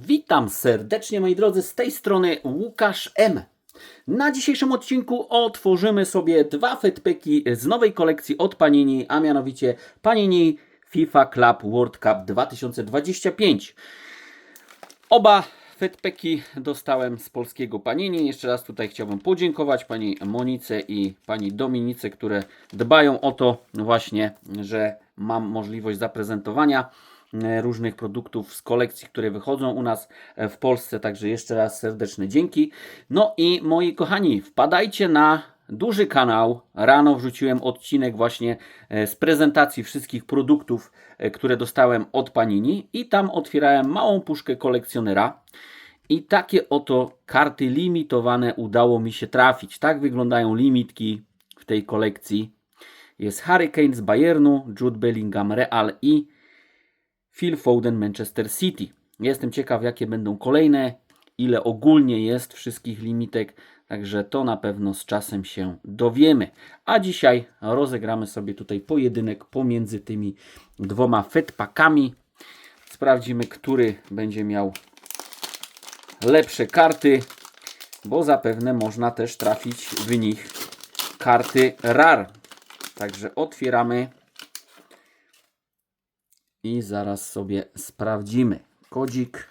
Witam serdecznie moi drodzy, z tej strony Łukasz M. Na dzisiejszym odcinku otworzymy sobie dwa fetpeki z nowej kolekcji od Panini, a mianowicie Panini FIFA Club World Cup 2025. Oba fetpeki dostałem z polskiego Panini. Jeszcze raz tutaj chciałbym podziękować pani Monice i pani Dominice, które dbają o to właśnie, że mam możliwość zaprezentowania różnych produktów z kolekcji, które wychodzą u nas e, w Polsce. Także jeszcze raz serdeczne dzięki. No i moi kochani, wpadajcie na duży kanał. Rano wrzuciłem odcinek właśnie e, z prezentacji wszystkich produktów, e, które dostałem od Panini i tam otwierałem małą puszkę kolekcjonera. I takie oto karty limitowane udało mi się trafić. Tak wyglądają limitki w tej kolekcji. Jest Hurricane z Bayernu, Jude Bellingham Real i Phil Foden Manchester City. Jestem ciekaw, jakie będą kolejne, ile ogólnie jest wszystkich limitek, także to na pewno z czasem się dowiemy. A dzisiaj rozegramy sobie tutaj pojedynek pomiędzy tymi dwoma fetpakami. Sprawdzimy, który będzie miał lepsze karty, bo zapewne można też trafić w nich karty RAR. Także otwieramy i zaraz sobie sprawdzimy. Kodzik.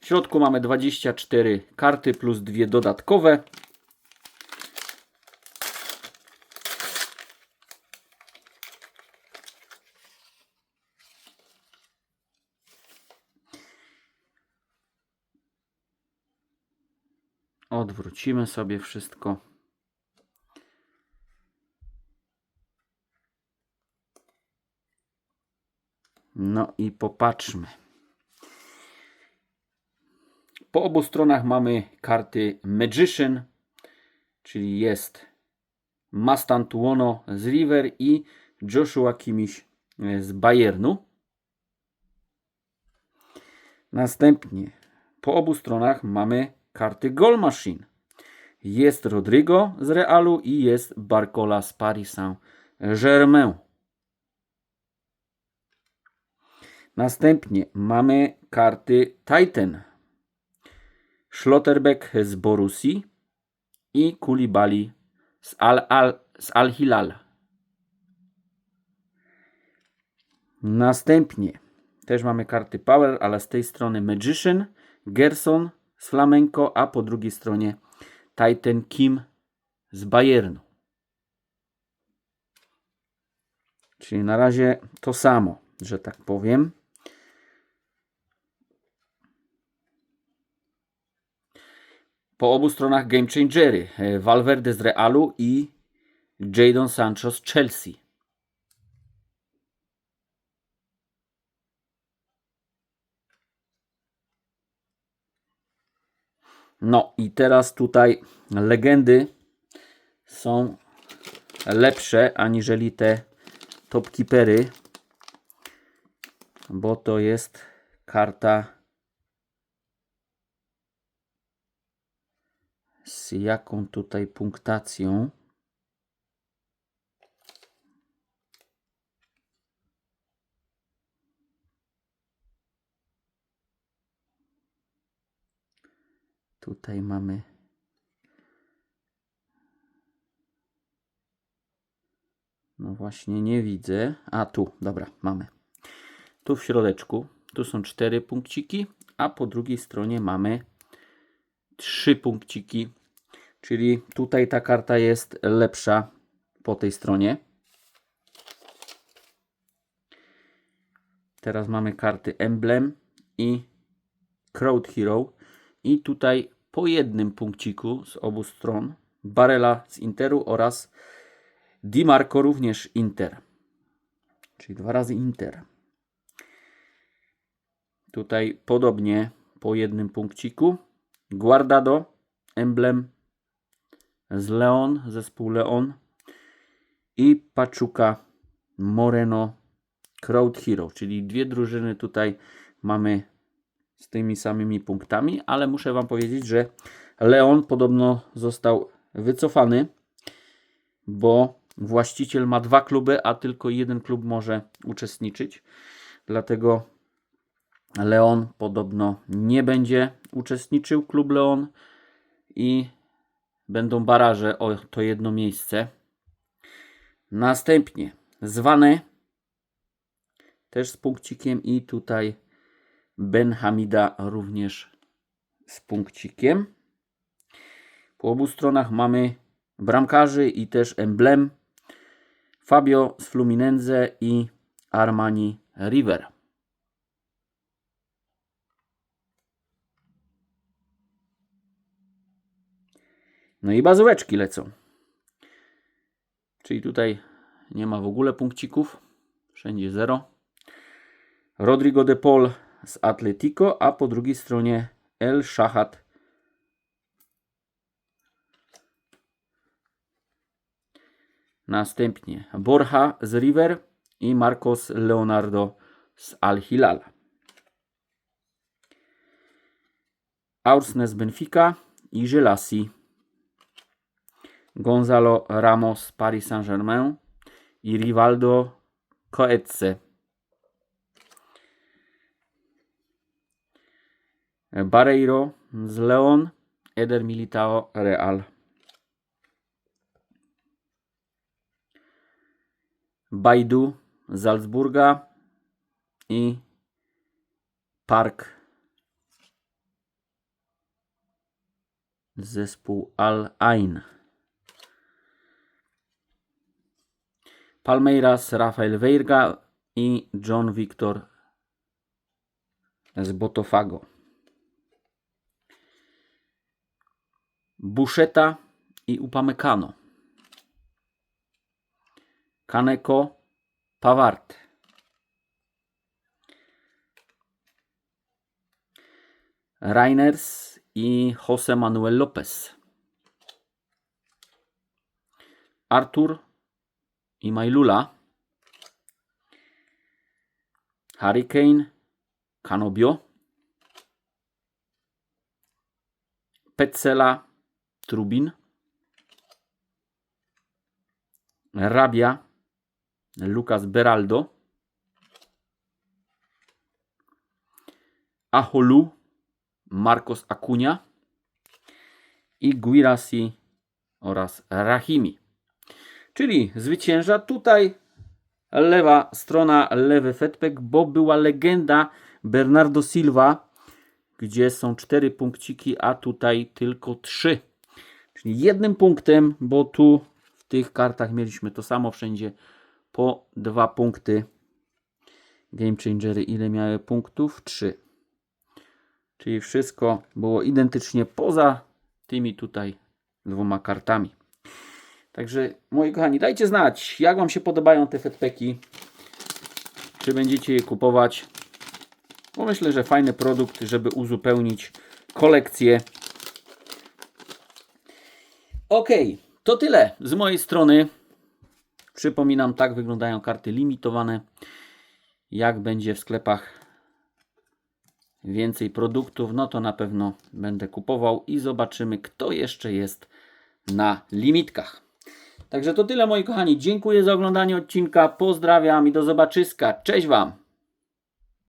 W środku mamy 24 karty plus dwie dodatkowe. Odwrócimy sobie wszystko. No i popatrzmy. Po obu stronach mamy karty Magician, czyli jest Mastantuono z River i Joshua Kimiś z Bayernu. Następnie po obu stronach mamy karty Goal Machine. Jest Rodrigo z Realu i jest Barcola z Paris Saint-Germain. Następnie mamy karty Titan. Schlotterbeck z Borusi i Kulibali z Al, Al, Al. Następnie też mamy karty Power, ale z tej strony Magician, Gerson z Flamenco, a po drugiej stronie Titan Kim z Bayernu. Czyli na razie to samo, że tak powiem. Po obu stronach game changery. e, Valverde z Realu i Jadon Sancho z Chelsea. No i teraz tutaj legendy są lepsze aniżeli te topkeepery, bo to jest karta z jaką tutaj punktacją. Tutaj mamy No właśnie nie widzę. A tu, dobra, mamy. Tu w środeczku, tu są cztery punkciki, a po drugiej stronie mamy trzy punkciki. Czyli tutaj ta karta jest lepsza po tej stronie. Teraz mamy karty Emblem i Crowd Hero. I tutaj po jednym punkciku z obu stron Barela z Interu oraz Di Marco również Inter. Czyli dwa razy Inter. Tutaj podobnie po jednym punkciku. Guardado, emblem z Leon, zespół Leon i Pachuca Moreno Crowd Hero, czyli dwie drużyny tutaj mamy z tymi samymi punktami, ale muszę Wam powiedzieć, że Leon podobno został wycofany, bo właściciel ma dwa kluby, a tylko jeden klub może uczestniczyć. Dlatego Leon podobno nie będzie uczestniczył, klub Leon i będą baraże o to jedno miejsce. Następnie zwane też z punkcikiem i tutaj Ben Hamida również z punkcikiem. Po obu stronach mamy bramkarzy i też emblem Fabio z Fluminense i Armani River. No i bazułeczki lecą. Czyli tutaj nie ma w ogóle punkcików. Wszędzie zero. Rodrigo de Paul z Atletico, a po drugiej stronie El Shahat Następnie Borja z River i Marcos Leonardo z Al Hilal. Aursnes Benfica i Gelasi. Gonzalo Ramos Paris Saint-Germain i Rivaldo Coetze. Barreiro z Leon, Eder Militao Real. Baidu z Salzburga i Park zespół Al Ain. Palmeiras Rafael Veiga i John Victor z Botafogo. Buszeta i Upamecano. Kaneko Pawart. Reiners i Jose Manuel Lopez. Artur i Majlula. Hurricane Canobio. Petzela Trubin. Rabia Lucas Beraldo. Aholu Marcos Acuna i Guirassi oraz Rahimi. Czyli zwycięża tutaj lewa strona, lewy fetpek, bo była legenda Bernardo Silva, gdzie są cztery punkciki, a tutaj tylko trzy. Czyli jednym punktem, bo tu w tych kartach mieliśmy to samo wszędzie po dwa punkty. Game Changery ile miały punktów? Trzy. Czyli wszystko było identycznie poza tymi tutaj dwoma kartami. Także moi kochani, dajcie znać, jak Wam się podobają te fetpeki. Czy będziecie je kupować? Bo myślę, że fajny produkt, żeby uzupełnić kolekcję. Ok, to tyle z mojej strony. Przypominam, tak wyglądają karty limitowane. Jak będzie w sklepach więcej produktów, no to na pewno będę kupował i zobaczymy, kto jeszcze jest na limitkach. Także to tyle moi kochani. Dziękuję za oglądanie odcinka. Pozdrawiam i do zobaczyska. Cześć Wam!